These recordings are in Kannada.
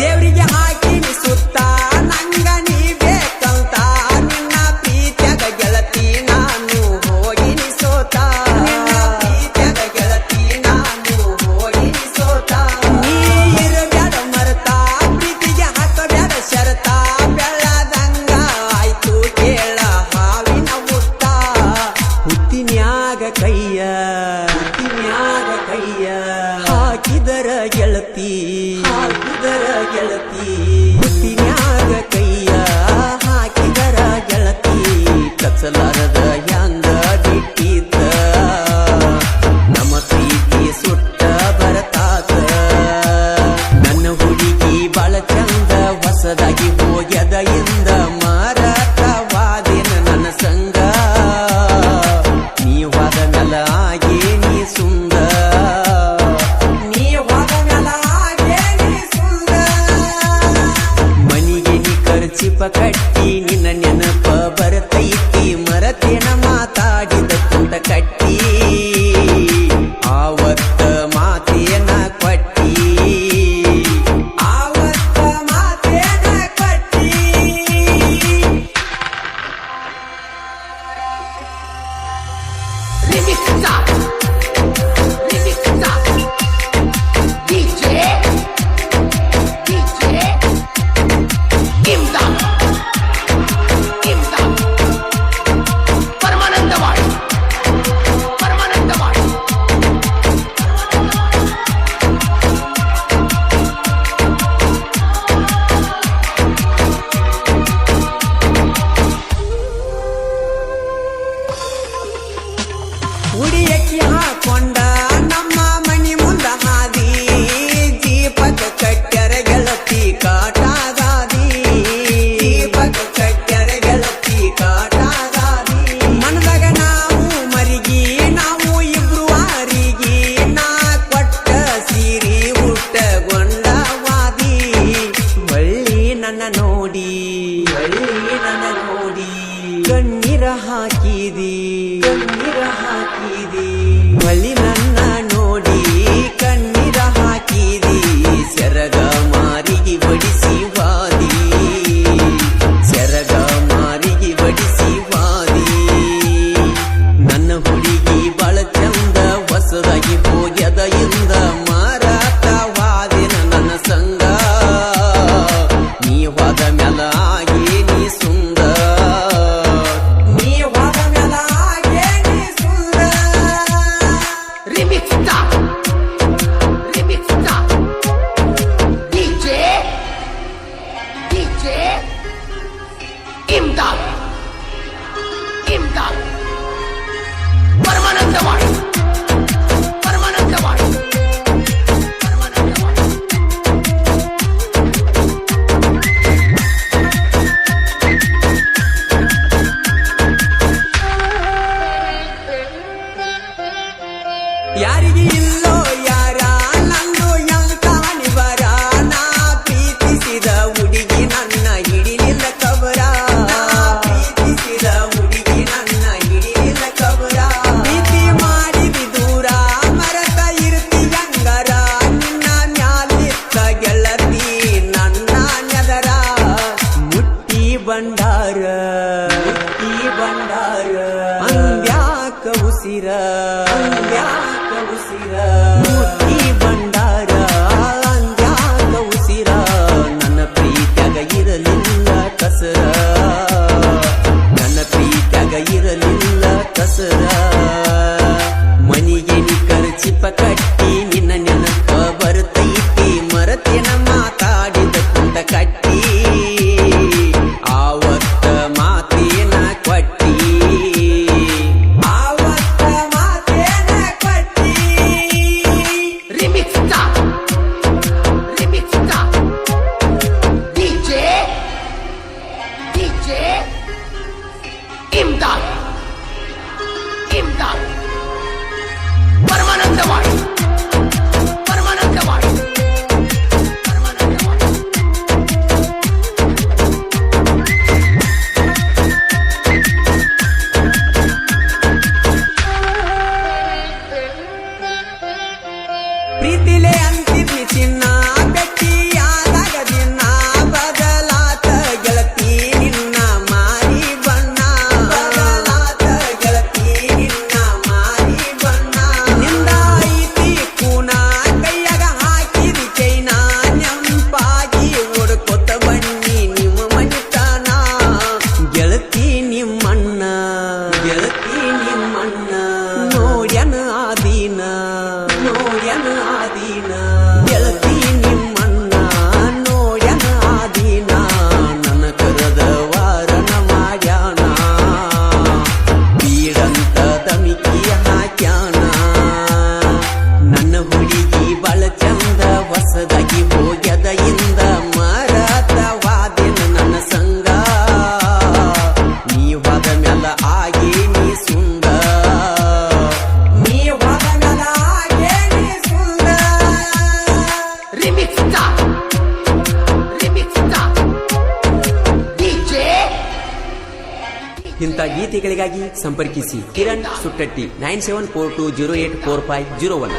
ದೇವ್ರಿಗೆ ಹಾಡು ಗೆಳತಿ ಮುತ್ತಿನ್ಯಾಗ ಕೈಯ ಹಾಕಿದರ ಗೆಳತಿ ಕಸಲ ಭಾರತೇನ ಮಾತಾಡಿದ உடைய ಸಂಬಂಧಿತ ಗೀತೆಗಳಿಗಾಗಿ ಸಂಪರ್ಕಿಸಿ. Kiran Suttatti nine seven four two zero eight four five zero one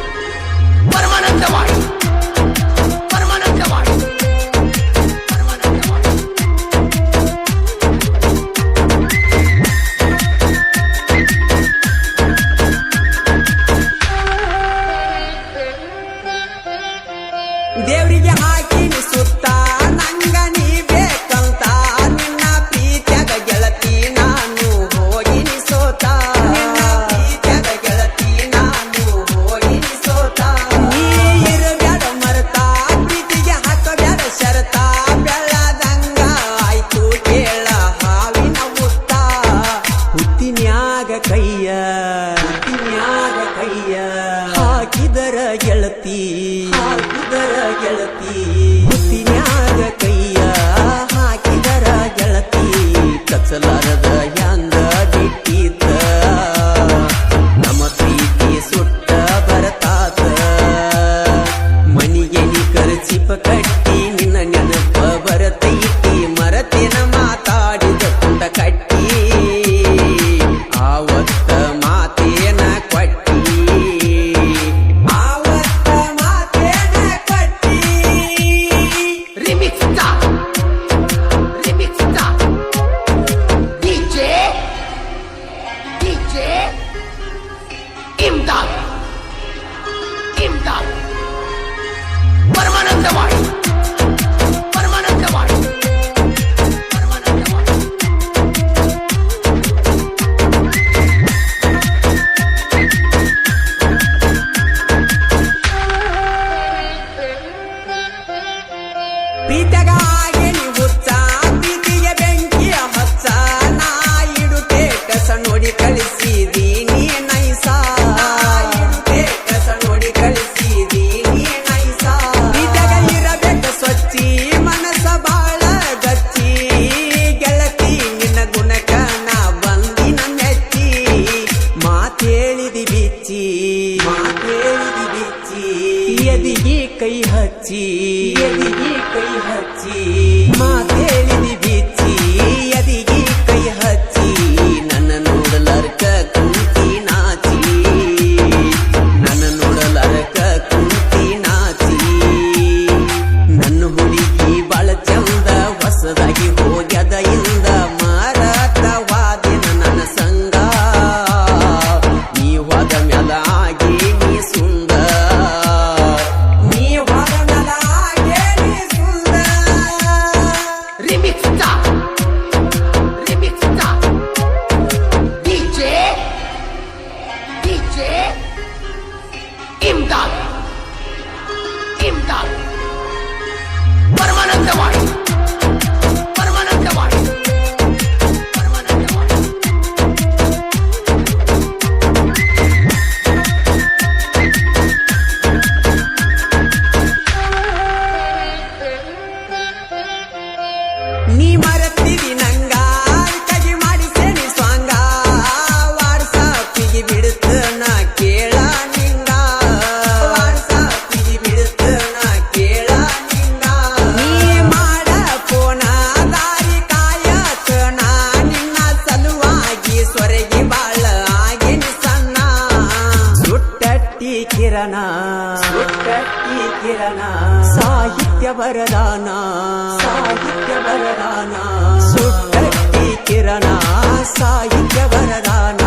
Sahitya வரதானா சாகித்ய வரதானா சுட்ட தீக்கிரணா சாகித்ய வரதானா